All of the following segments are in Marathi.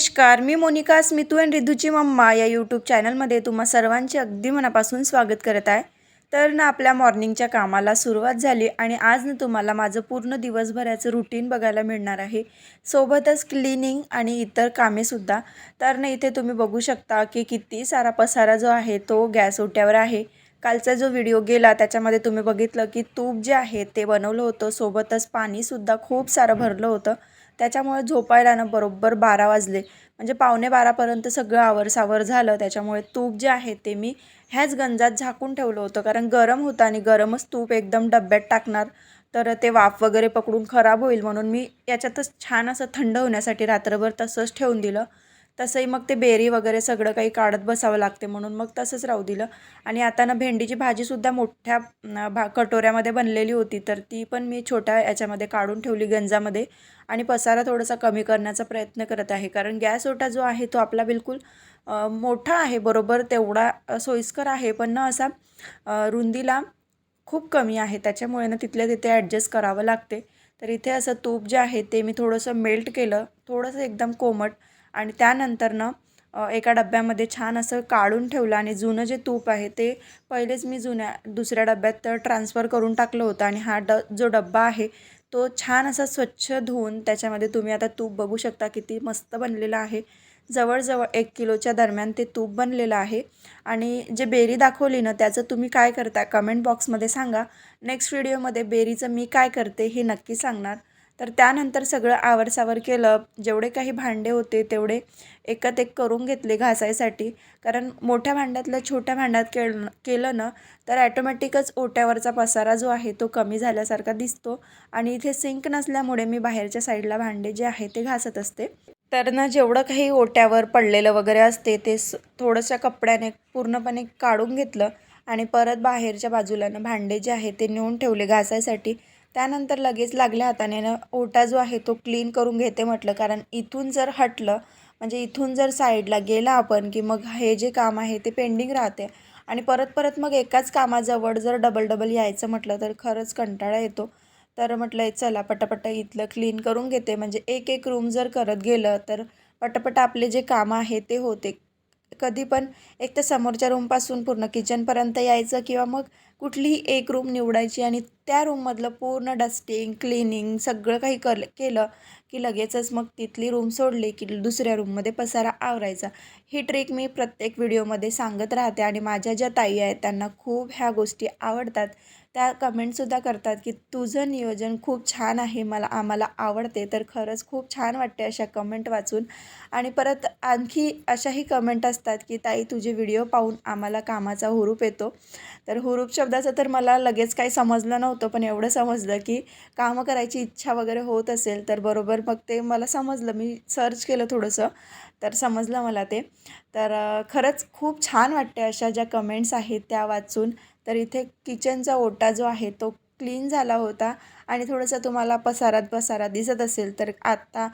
नमस्कार मी मोनिका स्मितू अँड रिधूची मम्मा या यूट्यूब चॅनलमध्ये तुम्हा सर्वांचे अगदी मनापासून स्वागत करत आहे. तर ना आपल्या मॉर्निंगच्या कामाला सुरुवात झाली आणि आज ना तुम्हाला माझं पूर्ण दिवसभराचं रुटीन बघायला मिळणार आहे. सोबतच क्लिनिंग आणि इतर कामेसुद्धा तर ना इथे तुम्ही बघू शकता की किती सारा पसारा जो आहे तो गॅस ओट्यावर आहे. कालचा जो व्हिडिओ गेला त्याच्यामध्ये तुम्ही बघितलं की तूप जे आहे ते बनवलं होतं. सोबतच पाणीसुद्धा खूप सारं भरलं होतं. त्याच्यामुळे झोपायला ना बरोबर बारा वाजले. म्हणजे पावणे बारापर्यंत सगळं आवरसावर झालं. त्याच्यामुळे तूप जे आहे ते मी ह्याच गंजात झाकून ठेवलं होतं. कारण गरम होतं आणि गरमच तूप एकदम डब्यात टाकणार तर ते वाफ वगैरे पकडून खराब होईल म्हणून मी याच्यातच छान असं थंड होण्यासाठी रात्रभर तसंच ठेवून दिलं. तसंही मग ते बेरी वगैरे सगळं काही काढत बसावं लागते म्हणून मग तसंच राहू दिलं. आणि आता ना भेंडीची भाजीसुद्धा मोठ्या भा कटोऱ्यामध्ये बनलेली होती. तर ती पण मी छोट्या याच्यामध्ये काढून ठेवली गंजामध्ये. आणि पसारा थोडासा कमी करण्याचा प्रयत्न करत आहे. कारण गॅस ओटा जो आहे तो आपला बिलकुल मोठा आहे. बरोबर तेवढा सोयीस्कर आहे. पण ना असा रुंदीला खूप कमी आहे. त्याच्यामुळे ना तिथल्या तिथे ॲडजस्ट करावं लागते. तर इथे असं तूप जे आहे ते मी थोडंसं मेल्ट केलं. थोडंसं एकदम कोमट आणि त्यानंतरनं एका डब्यामध्ये छान असं काढून ठेवलं आणि जुनं जे तूप आहे ते पहिलेच मी जुन्या दुसऱ्या डब्यात ट्रान्सफर करून टाकलं होतं आणि हा ड जो डब्बा आहे तो छान असा स्वच्छ धुवून त्याच्यामध्ये तुम्ही आता तूप बघू शकता किती मस्त बनलेलं आहे. जवळजवळ एक किलोच्या दरम्यान ते तूप बनलेलं आहे. आणि जे बेरी दाखवली ना त्याचं तुम्ही काय करता कमेंट बॉक्समध्ये सांगा. नेक्स्ट व्हिडिओमध्ये बेरीचं मी काय करते हे नक्की सांगणार. तर त्यानंतर सगळं आवरसावर केलं. जेवढे काही भांडे होते तेवढे एकत एक करून घेतले घासायसाठी. कारण मोठ्या भांड्यातलं छोट्या भांड्यात केलं केलं ना तर ॲटोमॅटिकच ओट्यावरचा पसारा जो आहे तो कमी झाल्यासारखा दिसतो. आणि इथे सिंक नसल्यामुळे मी बाहेरच्या साईडला भांडे जे आहे ते घासत असते. तर ना जेवढं काही ओट्यावर पडलेलं वगैरे असते ते स थोडंसं कपड्याने पूर्णपणे काढून घेतलं. आणि परत बाहेरच्या बाजूला ना भांडे जे आहे ते नेऊन ठेवले घासायसाठी. त्यानंतर लगेच लागल्या हाताने ना ओटा जो आहे तो क्लीन करून घेते म्हटलं. कारण इथून जर हटलं म्हणजे इथून जर साईडला गेला आपण की मग हे जे काम आहे ते पेंडिंग राहते. आणि परत परत मग एकाच कामाजवळ जर डबल डबल यायचं म्हटलं तर खरंच कंटाळा येतो. तर म्हटलं चला पटापट इथलं क्लीन करून घेते. म्हणजे एक एक रूम जर करत गेलं तर पटापट आपले जे कामं आहे ते होते. कधी पण एक तर समोरच्या रूमपासून पूर्ण किचनपर्यंत यायचं किंवा मग कुठलीही एक रूम निवडायची आणि त्या रूममधलं पूर्ण डस्टिंग क्लिनिंग सगळं काही कर केलं की लगेचच मग तिथली रूम सोडली की दुसऱ्या रूममध्ये पसारा आवरायचा. ही ट्रिक मी प्रत्येक व्हिडिओमध्ये सांगत राहते आणि माझ्या ज्या ताई आहेत त्यांना खूप ह्या गोष्टी आवडतात. त्या कमेंटसुद्धा करतात की तुझं नियोजन खूप छान आहे मला आम्हाला आवडते. तर खरंच खूप छान वाटते अशा कमेंट वाचून. आणि परत आणखी अशाही कमेंट असतात की ताई तुझे व्हिडिओ पाहून आम्हाला कामाचा हुरूप येतो. तर हुरूप शब्दाचं तर मला लगेच काही समजलं नव्हतं पण एवढं समजलं की कामं करायची इच्छा वगैरे होत असेल तर बरोबर मग ते मला समजलं. मी सर्च केलं थोडंसं तर समजलं मला ते. तर खरंच खूप छान वाटते अशा ज्या कमेंट्स आहेत त्या वाचून. तर इथे किचनचा ओटा जो आहे तो क्लीन झाला होता आणि थोडंसं तुम्हाला पसारात पसारा दिसत असेल तर आत्ता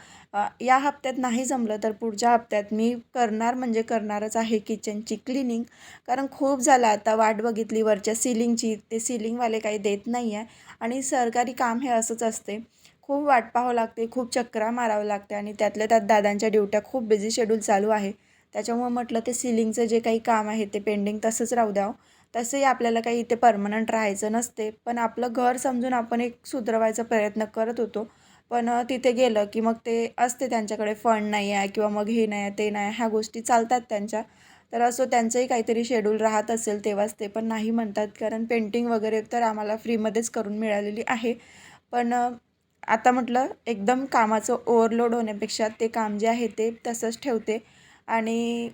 या हप्त्यात नाही जमलं तर पुढच्या हप्त्यात मी करणार म्हणजे करणारच आहे किचनची क्लिनिंग. कारण खूप झालं आता वाट बघितली वरच्या सिलिंगची ते सिलिंगवाले काही देत नाही आहे आणि सरकारी काम हे असंच असते. खूप वाट पाहावं लागते खूप चक्रा मारावं लागते आणि त्यातल्या त्यात दादांच्या ड्युट्या खूप बिझी शेड्यूल चालू आहे. त्याच्यामुळे म्हटलं ते सिलिंगचं जे काही काम आहे ते पेंडिंग तसंच राहू द्यावं. तसंही आपल्याला काही इथे परमनंट राहायचं नसते. पण आपलं घर समजून आपण एक सुधरवायचा प्रयत्न करत होतो. पण तिथे गेलं की मग ते असते त्यांच्याकडे फंड नाही आहे किंवा मग हे नाही आहे ते नाही ह्या गोष्टी चालतात त्यांच्या. तर असो त्यांचंही काहीतरी शेड्यूल राहत असेल तेव्हाच ते. पण नाही म्हणतात. कारण पेंटिंग वगैरे तर आम्हाला फ्रीमध्येच करून मिळालेली आहे. पण आता म्हटलं एकदम कामाचं ओव्हरलोड होण्यापेक्षा ते काम जे आहे ते तसंच ठेवते. आणि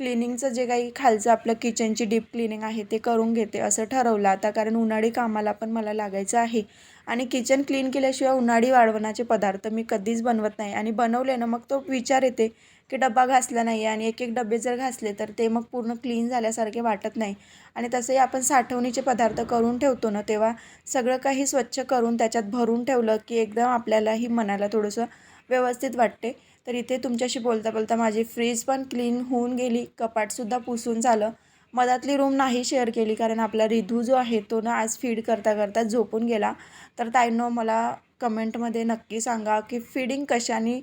क्लिनिंगचं जे काही खालचं आपलं किचनची डीप क्लिनिंग आहे ते करून घेते असं ठरवलं. आता कारण उन्हाळी कामाला पण मला लागायचं आहे. आणि किचन क्लीन केल्याशिवाय उन्हाळी वाळवणाचे पदार्थ मी कधीच बनवत नाही. आणि बनवले ना मग तो विचार येते की डब्बा घासला नाही आणि एक एक डबे जर घासले तर ते मग पूर्ण क्लीन झाल्यासारखे वाटत नाही. आणि तसंही आपण साठवणीचे पदार्थ करून ठेवतो ना तेव्हा सगळं काही स्वच्छ करून त्याच्यात भरून ठेवलं की एकदम आपल्यालाही मनाला थोडंसं व्यवस्थित वाटते. तर इथे तुमच्याशी बोलता बोलता माझी फ्रीज पण क्लीन होऊन गेली कपाटसुद्धा पुसून झालं. मधातली रूम नाही शेअर केली कारण आपला रिधू जो आहे तो ना आज फीड करता करता झोपून गेला. तर ताईनो मला कमेंटमध्ये नक्की सांगा की फिडिंग कशाने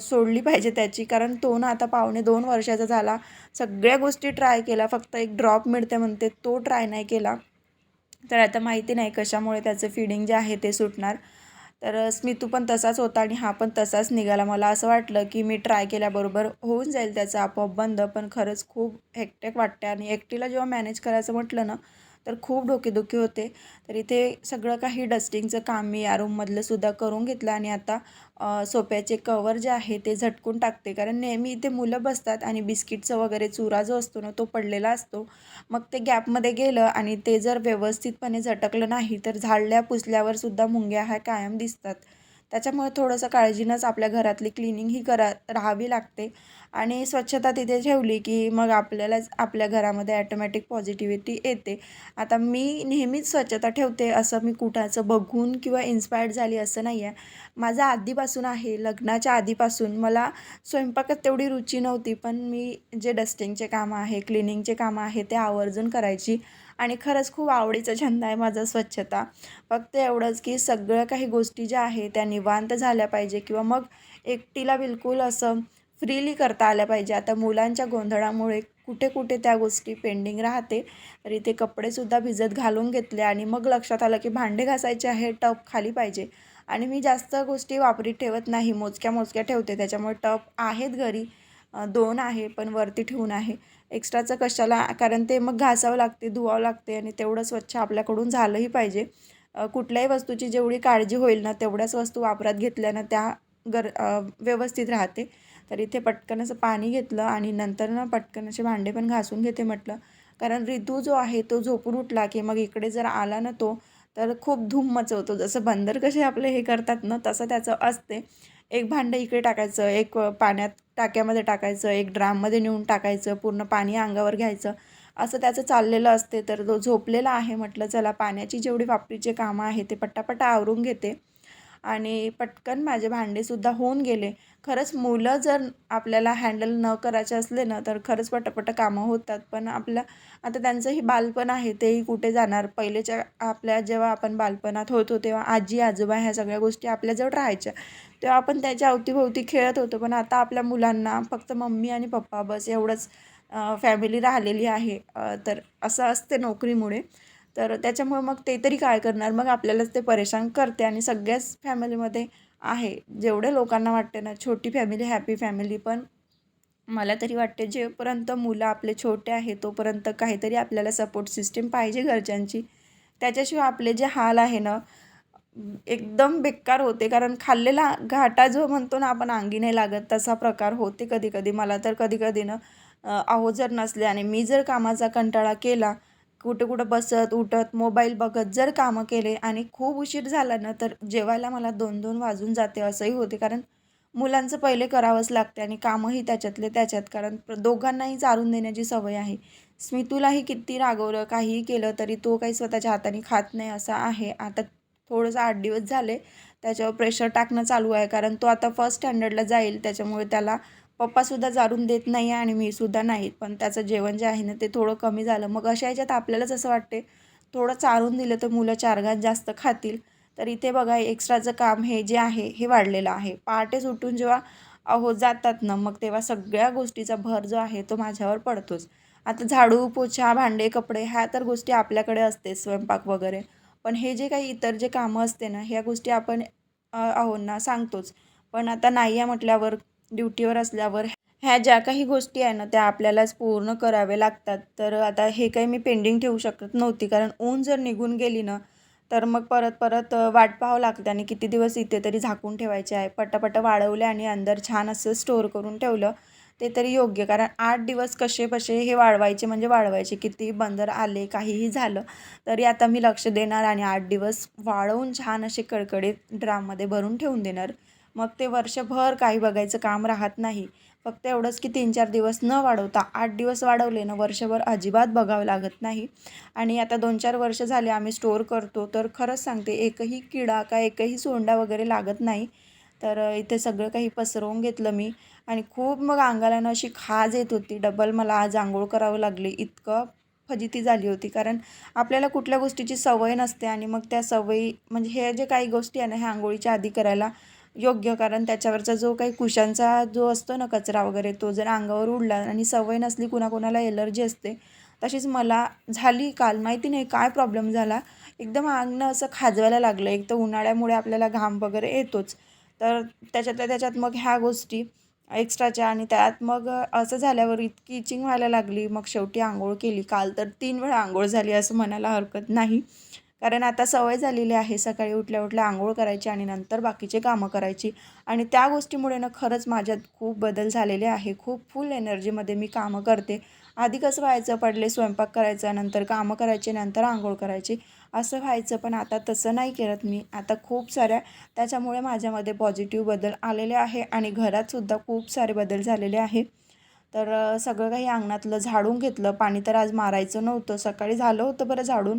सोडली पाहिजे त्याची? कारण तो ना आता पावणे दोन वर्षाचा झाला. सगळ्या गोष्टी ट्राय केला फक्त एक ड्रॉप मिळते म्हणते तो ट्राय नाही केला. तर आता माहिती नाही कशामुळे त्याचं फिडिंग जे आहे ते सुटणार. तर स्मितू पण तसाच होता आणि हा पण तसाच निघाला. मला असं वाटलं की मी ट्राय केल्याबरोबर होऊन जाईल त्याचं आपोआप बंद. पण खरंच खूप हेक्टेक वाटते आणि एकटीला जेव्हा मॅनेज करायचं म्हटलं ना तर खूप डोकेदुखी होते. तर इथे सगळं काही डस्टिंगचं काम मी या रूममधलं सुद्धा करून घेतलं आणि आता सोप्याचे कवर जे आहे ते झटकून टाकते. कारण नेहमी इथे मुलं बसतात आणि बिस्किटचं वगैरे चुरा जो असतो ना तो पडलेला असतो. मग ते गॅपमध्ये गेलं आणि ते जर व्यवस्थितपणे झटकलं नाही तर झाडल्या पुसल्यावर सुद्धा मुंग्या ह्या कायम दिसतात. त्याच्यामुळे थोडंसं काळजीनंच आपल्या घरातली क्लिनिंग ही करा राहावी लागते. आणि स्वच्छता तिथे ठेवली की मग आपल्यालाच आपल्या घरामध्ये ॲटोमॅटिक पॉझिटिव्हिटी येते. आता मी नेहमीच स्वच्छता ठेवते असं मी कुठाचं बघून किंवा इन्स्पायर्ड झाली असं नाही आहे माझं आधीपासून आहे लग्नाच्या आधीपासून. मला स्वयंपाकात तेवढी रुची नव्हती पण मी जे डस्टिंगचे कामं आहे क्लिनिंगचे कामं आहे ते आवर्जून करायची आणि खरंच खूप आवडीचा छंद आहे माझा स्वच्छता. फक्त एवढंच की सगळं काही गोष्टी ज्या आहे त्या निवांत झाल्या पाहिजे किंवा मग एकटीला बिलकुल असं फ्रीली करता आल्या पाहिजे. आता मुलांच्या गोंधळामुळे कुठे कुठे त्या गोष्टी पेंडिंग राहते. तर इथे कपडेसुद्धा भिजत घालून घेतले आणि मग लक्षात आलं की भांडे घासायचे आहे टप खाली पाहिजे. आणि मी जास्त गोष्टी वापरीत ठेवत नाही. मोजक्या मोजक्या ठेवते. त्याच्यामुळे टप आहेत घरी. दोन आहे पण वरती ठेवून आहे. एक्स्ट्राचं कशाला? कारण ते मग घासावं लागते धुवावं लागते आणि तेवढं स्वच्छ आपल्याकडून झालंही पाहिजे. कुठल्याही वस्तूची जेवढी काळजी होईल ना तेवढ्याच वस्तू वापरात घेतल्यानं त्या गर व्यवस्थित राहते. तर इथे पटकन असं पाणी घेतलं आणि नंतर ना पटकन असे भांडे पण घासून घेते म्हटलं. कारण ऋतू जो आहे तो झोपून उठला की मग इकडे जर आला ना तो तर खूप धूम मचवतो. जसं बंदर कसे आपले हे करतात ना तसं त्याचं असते. एक भांडं इकडे टाकायचं एक पाण्यात टाक्यामध्ये टाकायचं एक ड्राममध्ये नेऊन टाकायचं पूर्ण पाणी अंगावर घ्यायचं. असं त्याचं चाललेलं असते तर तो झोपलेला आहे म्हटलं चला पाण्याची जेवढी वापरीचे कामं आहे ते पट्टापट्टा आवरून घेते. आणि पटकन माझे भांडेसुद्धा होऊन गेले. खरंच मुलं जर आपल्याला हँडल न करायचे असले ना तर खरंच पटापट कामं होतात. पण आपलं आता त्यांचंही बालपण आहे तेही कुठे जाणार? पहिलेच्या आपल्या जेव्हा आपण बालपणात होतो तेव्हा आजी आजोबा ह्या सगळ्या गोष्टी आपल्याजवळ राहायच्या. तेव्हा आपण त्याच्या अवतीभोवती खेळत होतो पण आता आपल्या मुलांना फक्त मम्मी आणि पप्पा बस एवढंच फॅमिली राहिलेली आहे. तर असं असते नोकरीमुळे. तर त्याच्यामुळे मग ते तरी काय करणार? मग आपल्यालाच ते परेशान करते आणि सगळ्याच फॅमिलीमध्ये आहे. जेवढे लोकांना वाटते ना छोटी फॅमिली हॅपी फॅमिली पण मला तरी वाटते जेपर्यंत मुलं आपले छोटे आहे तोपर्यंत काहीतरी आपल्याला सपोर्ट सिस्टीम पाहिजे घरच्यांची. त्याच्याशिवाय आपले जे हाल आहे ना एकदम बेकार होते. कारण खाल्लेला घाटा जो म्हणतो ना आपण अंगी नाही लागत तसा प्रकार होते कधी कधी मला तर कधी कधी ना अहो जर नसले आणि मी जर कामाचा कंटाळा केला कुठं कुठं बसत उठत मोबाईल बघत जर कामं केले आणि खूप उशीर झाला ना तर जेवायला मला दोन दोन वाजून जाते असंही होते. कारण मुलांचं पहिले करावंच लागते आणि कामंही त्याच्यातले त्याच्यात. कारण दोघांनाही चारून देण्याची सवय आहे. स्मितूलाही किती रागवलं काहीही केलं तरी तो काही स्वतःच्या हाताने खात नाही असा आहे. आता थोडंसं आठ दिवस झाले त्याच्यावर प्रेशर टाकणं चालू आहे. कारण तो आता फर्स्ट स्टँडर्डला जाईल त्याच्यामुळे त्याला पप्पासुद्धा जाळून देत नाही आहे आणि मी सुद्धा नाही पण त्याचं जेवण जे आहे ना ते थोडं कमी झालं. मग अशा ह्याच्यात आपल्यालाच असं वाटते थोडं चारून दिलं तर मुलं चार घास जास्त खातील. तर इथे बघा एक्स्ट्राचं काम हे जे आहे हे वाढलेलं आहे. पहाटेच उठून जेव्हा अहो जातात ना मग तेव्हा सगळ्या गोष्टीचा भर जो आहे तो माझ्यावर पडतोच. आता झाडू पोछा भांडे कपडे ह्या तर गोष्टी आपल्याकडे असते स्वयंपाक वगैरे. पण हे जे काही इतर जे कामं असते ना ह्या गोष्टी आपण अहोंना सांगतोच. पण आता नाही आहे म्हटल्यावर ड्युटीवर असल्यावर ह्या ज्या काही गोष्टी आहे ना त्या आपल्यालाच पूर्ण कराव्या लागतात. तर आता हे काही मी पेंडिंग ठेवू शकत नव्हती. कारण ऊन जर निघून गेली ना तर मग परत परत वाट पाहावं लागते आणि किती दिवस इथे तरी झाकून ठेवायचे आहे. पटापट वाळवले आणि अंदर छान असं स्टोअर करून ठेवलं ते तरी योग्य. कारण आठ दिवस कसे कसे हे वाळवायचे म्हणजे वाळवायचे. किती बंदर आले काहीही झालं तरी आता मी लक्ष देणार आणि आठ दिवस वाळवून छान असे कडकडीत ड्राममध्ये भरून ठेवून देणार. मग ते वर्षभर काही बघायचं काम राहत नाही. फक्त एवढंच की तीन चार दिवस न वाढवता आठ दिवस वाढवले ना वर्षभर अजिबात बघावं लागत नाही. आणि आता दोन चार वर्ष झाले आम्ही स्टोअर करतो तर खरंच सांगते एकही किडा का एकही सोंडा वगैरे लागत नाही. तर इथे सगळं काही पसरवून घेतलं मी. आणि खूप मग अंगाला ना अशी खाज येत होती. डबल मला आज आंघोळ करावं लागली. इतकं फजिती झाली होती. कारण आपल्याला कुठल्या गोष्टीची सवय नसते आणि मग त्या सवयी म्हणजे हे जे काही गोष्टी आहे ना ह्या आंघोळीच्या आधी करायला योग्य कारण त्याच्यावरचा जो काही कुशांचा जो असतो ना कचरा वगैरे तो जर अंगावर उडला आणि सवय नसली कुणाकोणाला एलर्जी असते तशीच मला झाली काल. माहिती नाही काय प्रॉब्लेम झाला. एकदम अंगण असं खाजवायला लागलं. एक तर उन्हाळ्यामुळे आपल्याला घाम वगैरे येतोच. तर त्याच्यातल्या त्याच्यात मग ह्या गोष्टी एक्स्ट्राच्या आणि त्यात मग असं झाल्यावर इतकी इचिंग व्हायला लागली. मग शेवटी आंघोळ केली. काल तर तीन वेळा आंघोळ झाली असं म्हणायला हरकत नाही. कारण आता सवय झालेली आहे सकाळी उठल्या उठल्या आंघोळ करायची आणि नंतर बाकीचे कामं करायची. आणि त्या गोष्टीमुळे ना खरंच माझ्यात खूप बदल झालेले आहे. खूप फुल एनर्जीमध्ये मी कामं करते. आधी कसं व्हायचं पडले स्वयंपाक करायचा नंतर कामं करायचे नंतर आंघोळ करायची. असं व्हायचं पण आता तसं नाही करत मी. आता खूप साऱ्या त्याच्यामुळे माझ्यामध्ये पॉझिटिव्ह बदल आलेले आहे आणि घरातसुद्धा खूप सारे बदल झालेले आहे. तर सगळं काही अंगणातलं झाडून घेतलं. पाणी तर आज मारायचं नव्हतं. सकाळी झालं होतं बरं झाडून.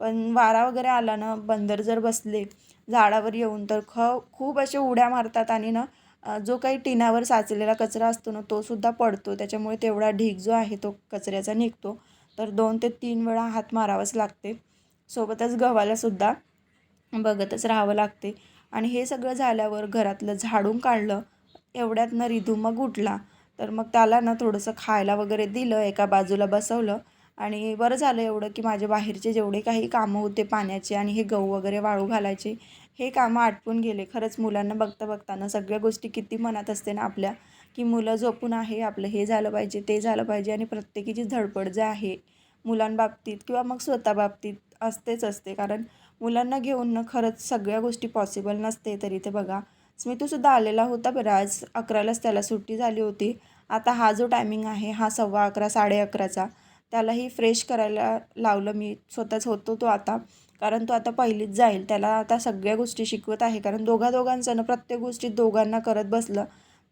पण वारा वगैरे आला ना बंदर जर बसले झाडावर येऊन तर ख खूप असे उड्या मारतात आणि ना जो काही टिनावर साचलेला कचरा असतो ना तो सुद्धा पडतो. त्याच्यामुळे तेवढा ढीग जो आहे तो कचऱ्याचा निघतो. तर दोन ते तीन वेळा हात मारावाच लागते. सोबतच गव्हाला सुद्धा बघतच राहावं लागते. आणि हे सगळं झाल्यावर घरातलं झाडून काढलं एवढ्यात ना रिधू मग उठला. तर मग त्याला ना थोडंसं खायला वगैरे दिलं एका बाजूला बसवलं. आणि बरं झालं एवढं की माझे बाहेरचे जेवढे काही कामं होते पाण्याचे आणि हे गहू वगैरे वाळू घालायचे हे कामं आटपून गेले. खरंच मुलांना बघता बघताना सगळ्या गोष्टी किती मनात असते ना आपल्या की मुलं झोपून आहे आपलं हे झालं पाहिजे ते झालं पाहिजे आणि प्रत्येकीची धडपड जे आहे मुलांबाबतीत किंवा मग स्वतः बाबतीत असतेच असते. कारण मुलांना घेऊन ना खरंच सगळ्या गोष्टी पॉसिबल नसते तरी ते बघा. स्मितूसुद्धा आलेला होता बरं आज अकरालाच त्याला सुट्टी झाली होती. आता हा जो टायमिंग आहे हा सव्वा अकरा साडे अकराचा त्यालाही फ्रेश करायला लावलं मी. स्वतःच होतो तो आता. कारण तो आता पहिलीच जाईल. त्याला आता सगळ्या गोष्टी शिकवत आहे. कारण दोघा दोघांचं ना प्रत्येक गोष्टीत दोघांना करत बसलं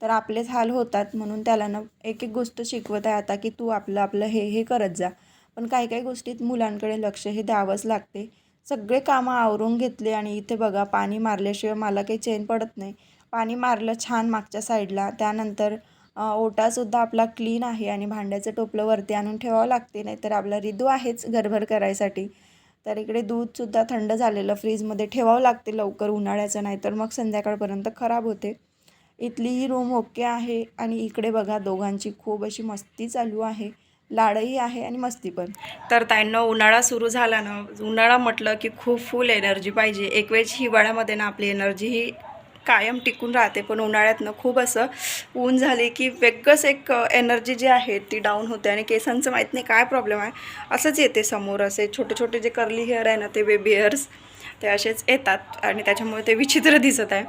तर आपलेच हाल होतात. म्हणून त्याला ना एक एक गोष्ट शिकवत आहे आता की तू आपलं आपलं हे हे करत जा. पण काही काही गोष्टीत मुलांकडे लक्ष हे द्यावंच लागते. सगळे कामं आवरून घेतले आणि इथे बघा पाणी मारल्याशिवाय मला काही चेन पडत नाही. पाणी मारलं छान मागच्या साईडला त्यानंतर ओटासुद्धा आपला क्लीन आहे आणि भांड्याचं टोपलं वरती आणून ठेवावं लागते नाहीतर आपला रिदू आहेच घरभर करायसाठी. तर इकडे दूधसुद्धा थंड झालेलं फ्रीजमध्ये ठेवावं लागते लवकर उन्हाळ्याचं नाही तर मग संध्याकाळपर्यंत खराब होते. इथली ही रूम ओके आहे आणि इकडे बघा दोघांची खूप अशी मस्ती चालू आहे. लाडही आहे आणि मस्ती पण. तर ताईंना उन्हाळा सुरू झाला ना उन्हाळा म्हटलं की खूप फुल एनर्जी पाहिजे. एक वेळेस हिवाळ्यामध्ये ना आपली एनर्जी ही कायम टिकून राहते. पण उन्हाळ्यातनं खूप असं ऊन झाले की वेगळंच एक एनर्जी जी आहे ती डाऊन होते. आणि केसांचं माहीत नाही काय प्रॉब्लेम आहे. असंच येते समोर असे छोटे छोटे जे कर्ली हेअर आहे ना ते बेबी हेअर्स ते असेच येतात. आणि त्याच्यामुळे ते विचित्र दिसत आहे.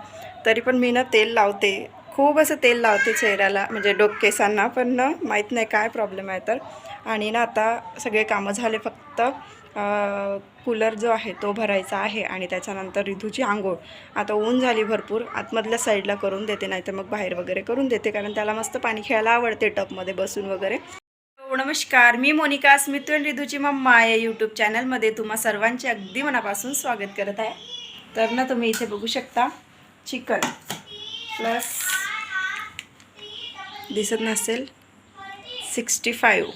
तरी पण मी ना तेल लावते. खूप असं तेल लावते चेहऱ्याला म्हणजे डोक केसांना. पण ना माहीत नाही काय प्रॉब्लेम आहे तर. आणि ना आता सगळे कामं झाले फक्त कूलर जो आहे तो भरायचा आहे आणि त्याच्यानंतर रिधूची आंघोळ. आता ऊन झाली भरपूर आतमधल्या साईडला करून देते नाहीतर मग बाहेर वगैरे करून देते कारण त्याला मस्त पाणी खेळायला आवडते टपमध्ये बसून वगैरे. हो, नमस्कार. मी मोनिका स्मितू आणि रिधूची मम्मा या यूट्यूब चॅनलमध्ये तुम्हा सर्वांचे अगदी मनापासून स्वागत करत आहे. तर ना तुम्ही इथे बघू शकता चिकन. प्लस दिसत नसेल सिक्स्टी फाईव्ह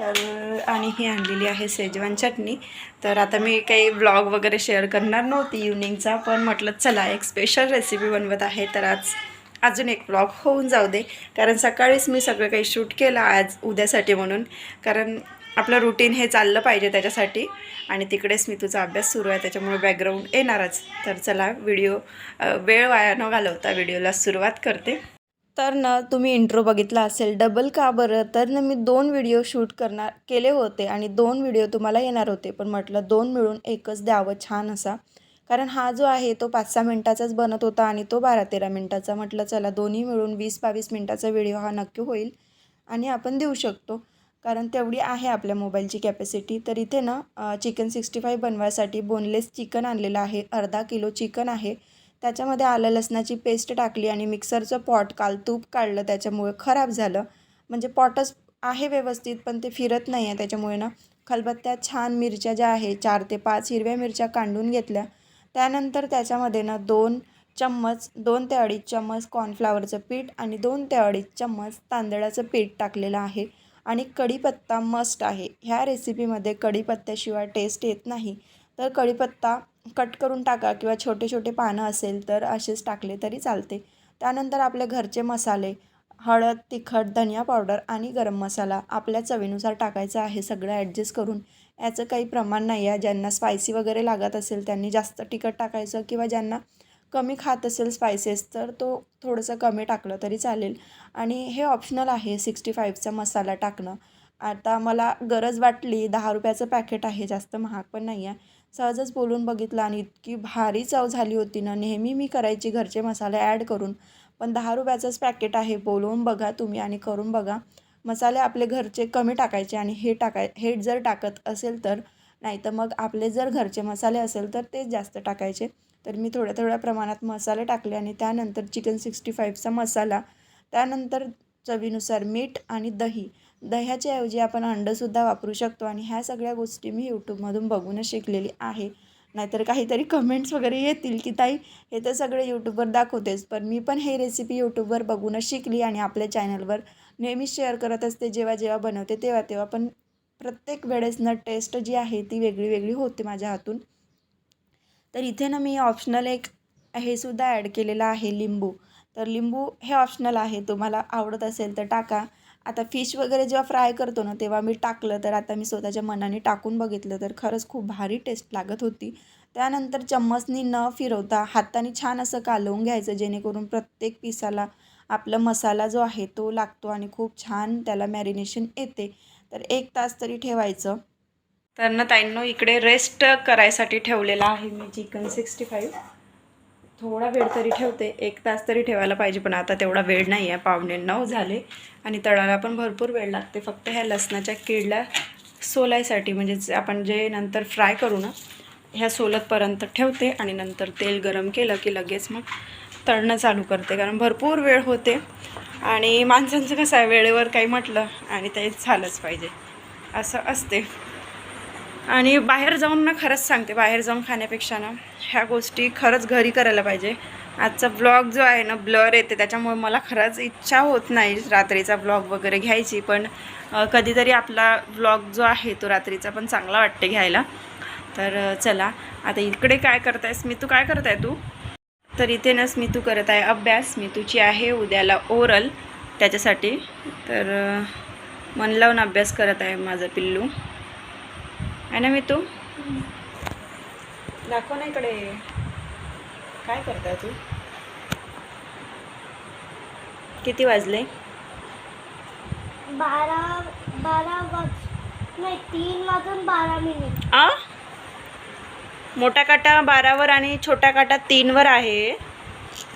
तर आणि ही आणलेली आहे सेजवान चटणी. तर आता मी काही व्लॉग वगैरे शेअर करणार नव्हती इव्हनिंगचा पण म्हटलं चला एक स्पेशल रेसिपी बनवत आहे. तर आज अजून एक व्लॉग होऊन जाऊ दे. कारण सकाळीच मी सगळं काही शूट केलं आज उद्यासाठी म्हणून. कारण आपलं रुटीन हे चाललं पाहिजे त्याच्यासाठी. आणि तिकडेच मी तुझा अभ्यास सुरू आहे त्याच्यामुळे बॅकग्राऊंड येणारच. तर चला व्हिडिओ वेळ वाया न घालवता व्हिडिओला सुरुवात करते. तर ना तुम्ही इंट्रो बघितला असेल डबल का बरं? तर ना मी दोन व्हिडिओ शूट करणार केले होते आणि दोन व्हिडिओ तुम्हाला येणार होते. पण म्हटलं दोन मिळून एकच द्यावं छान असा. कारण हा जो आहे तो पाच सहा मिनटाचाच बनत होता आणि तो बारा तेरा मिनटाचा. म्हटलं चला दोन्ही मिळून वीस बावीस मिनटाचा व्हिडिओ हा नक्की होईल आणि आपण देऊ शकतो. कारण तेवढी आहे आपल्या मोबाईलची कॅपॅसिटी तर इथे ना चिकन सिक्स्टी फाईव्ह बनवायसाठी बोनलेस चिकन आणलेलं आहे. अर्धा किलो चिकन आहे. त्याच्यामध्ये आलं लसणाची पेस्ट टाकली आणि मिक्सरचं पॉट काल तूप काढलं त्याच्यामुळे खराब झालं. म्हणजे पॉटच आहे व्यवस्थित पण ते फिरत नाही आहे त्याच्यामुळे ना खलबत्त्या छान मिरच्या ज्या आहे चार ते पाच हिरव्या मिरच्या कांडून घेतल्या. त्यानंतर त्याच्यामध्ये ना दोन चम्मच दोन ते अडीच चम्मच कॉर्नफ्लावरचं पीठ आणि दोन ते अडीच चम्मच तांदळाचं पीठ टाकलेलं आहे. आणि कढीपत्ता मस्ट आहे. ह्या रेसिपीमध्ये कढीपत्त्याशिवाय टेस्ट येत नाही. तर कढीपत्ता कट करून टाका किंवा छोटे छोटे पानं असेल तर असेच टाकले तरी चालते. त्यानंतर आपले घरचे मसाले हळद तिखट धनिया पावडर आणि गरम मसाला आपल्या चवीनुसार टाकायचा आहे सगळं ॲडजस्ट करून. याचं काही प्रमाण नाही आहे. ज्यांना स्पायसी वगैरे लागत असेल त्यांनी जास्त तिखट टाकायचं किंवा ज्यांना कमी खात असेल स्पायसेस तर तो थोडंसं कमी टाकलं तरी चालेल. आणि हे ऑप्शनल आहे सिक्स्टी फाईव्हचा मसाला टाकणं. आता मला गरज वाटली दहा रुपयाचं पॅकेट आहे जास्त महाग पण नाही आहे. सहजच बोलून बघितलं आणि इतकी भारी चव झाली होती ना. नेहमी मी करायची घरचे मसाले ॲड करून. पण दहा रुपयाचंच पॅकेट आहे. बोलवून बघा तुम्ही आणि करून बघा. मसाले आपले घरचे कमी टाकायचे आणि हे टाकाय हे जर टाकत असेल तर नाही तर मग आपले जर घरचे मसाले असेल तर तेच जास्त टाकायचे. तर मी थोड्या थोड्या प्रमाणात मसाले टाकले आणि त्यानंतर चिकन सिक्स्टी फाईव्हचा मसाला त्यानंतर चवीनुसार मीठ आणि दही. दह्याच्या ऐवजी आपण अंडंसुद्धा वापरू शकतो आणि ह्या सगळ्या गोष्टी मी यूट्यूबमधून बघूनच शिकलेली आहे. नाहीतर काहीतरी कमेंट्स वगैरे येतील की ताई हे तर सगळे यूट्यूबवर दाखवतेच पण मी पण हे रेसिपी यूट्यूबवर बघूनच शिकली आणि आपल्या चॅनलवर नेहमी शेअर करत असते जेव्हा जेव्हा बनवते तेव्हा तेव्हा. पण प्रत्येक वेळेस न टेस्ट जी आहे ती वेगळी वेगळी होते माझ्या हातून. तर इथे ना मी ऑप्शनल एक हे सुद्धा ॲड केलेलं आहे लिंबू. तर लिंबू हे ऑप्शनल आहे तुम्हाला आवडत असेल तर टाका. आता फिश वगैरे जेव्हा फ्राय करतो ना तेव्हा मी टाकलं तर आता मी स्वतःच्या मनाने टाकून बघितलं तर खरंच खूप भारी टेस्ट लागत होती. त्यानंतर चम्मचनी न फिरवता हाताने छान असं कालवून घ्यायचं जेणेकरून प्रत्येक पिसाला आपला मसाला जो आहे तो लागतो आणि खूप छान त्याला मॅरिनेशन येते. तर एक तास तरी ठेवायचं. तर ना ताईंनो इकडे रेस्ट करायसाठी ठेवलेला आहे मी चिकन सिक्स्टी फाईव्ह थोडा वेळ तरी ठेवते. एक तास तरी ठेवायला पाहिजे पण आता तेवढा वेळ नाही आहे. पावणे नऊ झाले आणि तळायला पण भरपूर वेळ लागते. फक्त ह्या लसणाच्या किडल्या सोलायसाठी म्हणजेच आपण जे नंतर फ्राय करू ना ह्या सोलतपर्यंत ठेवते आणि नंतर तेल गरम केलं की लगेच मग तळणं चालू करते. कारण भरपूर वेळ होते आणि माणसांचं कसं आहे वेळेवर काही म्हटलं आणि ते झालंच पाहिजे. असं असते. आणि बाहेर जाऊन ना खरंच सांगते बाहेर जाऊन खाण्यापेक्षा ना ह्या गोष्टी खरंच घरी करायला पाहिजे. आजचा ब्लॉग जो आहे ना ब्लर येते त्याच्यामुळे मला खरंच इच्छा होत नाही रात्रीचा ब्लॉग वगैरे घ्यायची. पण कधीतरी आपला ब्लॉग जो आहे तो रात्रीचा पण चांगला वाटते घ्यायला. तर चला आता इकडे काय करतायस? मी तू काय करताय तू? तर इथे ना स्मितू करत आहे अभ्यास. स्मितूची आहे उद्याला ओरल त्याच्यासाठी. तर मन लावून अभ्यास करत आहे माझं पिल्लू. आहे ना मी तू? दाखव ना इकडे. काय करताय तू? किती वाजले? बारा बारा वाज नाही तीन वाजून बारा मिनिट. आ? मोठा काटा बारावर आणि छोटा काटा तीनवर आहे.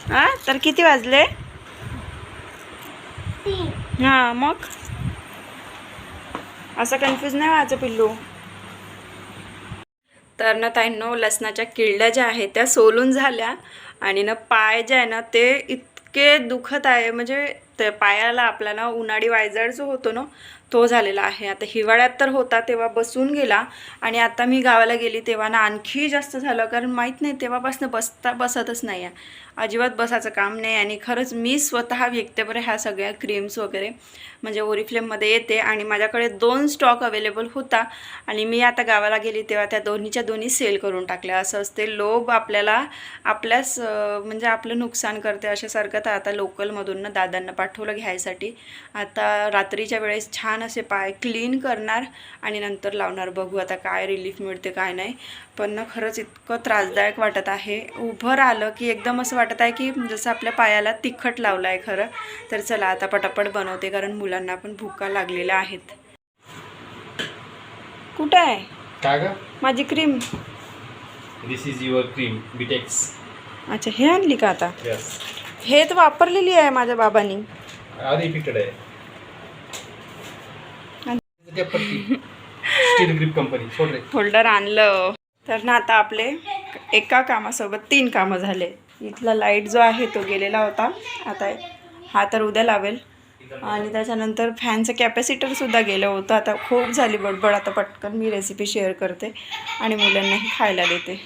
हा तर किती वाजले? तीन. हां मग? असं कन्फ्यूज नाही व्हायचं पिल्लू. तर ना ताईंनो लसणाच्या किडल्या ज्या आहेत त्या सोलून झाल्या. आणि ना पाय जे आहे ना ते इतके दुखत आहे. म्हणजे ते पायाला आपल्याला उन्हाळी वायजळ जो होतो ना तो झालेला आहे. आता हिवाळ्यात तर होता तेव्हा बसून गेला. आणि आता मी गावाला गेली तेव्हा ना आणखी जास्त झालं. कारण माहीत नाही तेव्हापासून बसता बसतच नाही आहे अजिबात बसायचं काम नाही. आणि खरंच मी स्वतः विकते ह्या सगळ्या क्रीम्स वगैरे म्हणजे ओरिफ्लेममध्ये येते आणि माझ्याकडे दोन स्टॉक अवेलेबल होता आणि मी आता गावाला गेली तेव्हा त्या दोन्हीच्या दोन्ही सेल करून टाकल्या. असं असते लोभ आपल्याला आपल्याच म्हणजे आपलं नुकसान करते अशासारखं तर आता लोकलमधून ना दादांना पाठवलं घ्यायसाठी. आता रात्रीच्या वेळेस छान असे पाय क्लीन करणार आणि नंतर लावणार. बघू आता काय रिलीफ मिळते काय नाही. पण ना खरंच इतकं त्रासदायक वाटत आहे. उभं राहिलं की एकदम असं वाटत आहे की जसं आपल्या पायाला तिखट लावलं आहे खरं तर चला आता पटापट बनवते. कारण मुलं मुलांना पण भुका लागलेल्या आहेत. कुठं आहे? काय ग? माझी cream this is your cream बिटेक्स अच्छा हे आणली का आता? यस हे तर वापरलेली आहे माझ्या बाबांनी. इफेक्टेड आहे. स्टील ग्रिप कंपनी फोल्डर आणलं. तर ना आता आपले एका कामासोबत तीन कामं झाले. इथला लाइट जो आहे तो गेलेला होता. आता हा तर उद्या लावेल. आणि त्याच्यानंतर फॅनचं कॅपॅसिटरसुद्धा गेलं होतं. आता खूप झाली बडबड. आता पटकन मी रेसिपी शेअर करते आणि मुलांनाही खायला देते.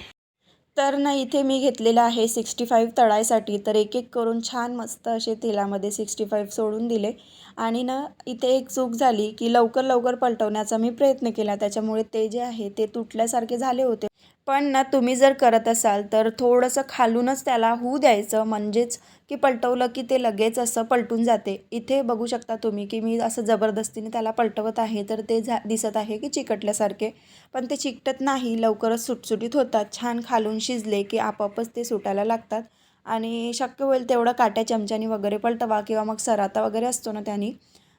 तर ना इथे मी घेतलेलं आहे सिक्स्टी फाईव्ह तळायसाठी तर एक एक करून छान मस्त असे तेलामध्ये सिक्स्टी फाईव्ह सोडून दिले. आणि ना इथे एक चूक झाली की लवकर लवकर पलटवण्याचा मी प्रयत्न केला. त्याच्यामुळे ते जे आहे ते तुटल्यासारखे झाले होते. पण ना तुम्ही जर करत असाल तर थोडंसं खालूनच त्याला होऊ द्यायचं. म्हणजेच की पलटवलं की ते लगेच असं पलटून जाते. इथे बघू शकता तुम्ही की मी असं जबरदस्तीने त्याला पलटवत आहे तर ते झा दिसत आहे की चिकटल्यासारखे. पण ते चिकटत नाही. लवकरच सुटसुटीत होतात. छान खालून शिजले की आपापच ते सुटायला लागतात. आणि शक्य होईल तेवढं काट्या चमच्यानी वगैरे पलटवा किंवा मग सराता वगैरे असतो ना त्यांनी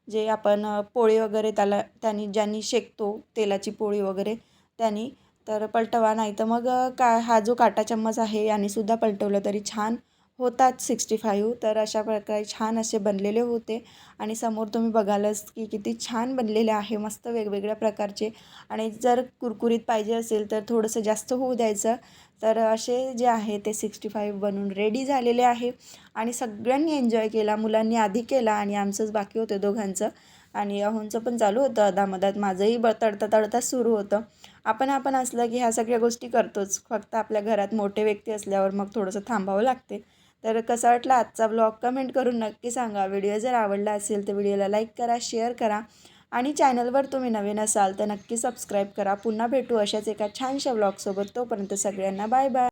जे आपण पोळी वगैरे त्याला त्यांनी ज्यांनी शेकतो तेलाची पोळी वगैरे त्यांनी तर पलटवा. नाही तर मग का हा जो काटा चम्मच आहे यानेसुद्धा पलटवलं तरी छान. होतात सिक्स्टी फाईव्ह तर अशा प्रकारे छान असे बनलेले होते. आणि समोर तुम्ही बघालच की किती छान बनलेले आहे मस्त वेगवेगळ्या प्रकारचे. आणि जर कुरकुरीत पाहिजे असेल तर थोडंसं जास्त होऊ द्यायचं. तर असे जे आहे ते सिक्स्टी फाईव्ह बनून रेडी झालेले आहे. आणि सगळ्यांनी एन्जॉय केला मुलांनी आधी केला आणि आमचंच बाकी होतं दोघांचं. आणि अहोंचं पण चालू होतं अदामधात माझंही ब तडता तडता सुरू होतं. आपण आपण असलं की ह्या सगळ्या गोष्टी करतोच. फक्त आपल्या घरात मोठे व्यक्ती असल्यावर मग थोडंसं थांबावं लागते. तर कसा वाटला आजचा ब्लॉग कमेंट करून नक्की सांगा. व्हिडिओ जर आवडला असेल तर व्हिडिओला लाईक करा शेअर करा आणि चॅनलवर तुम्ही नवीन असाल तर नक्की सबस्क्राईब करा. पुन्हा भेटू अशाच एका छानशा ब्लॉगसोबत तोपर्यंत सगळ्यांना बाय बाय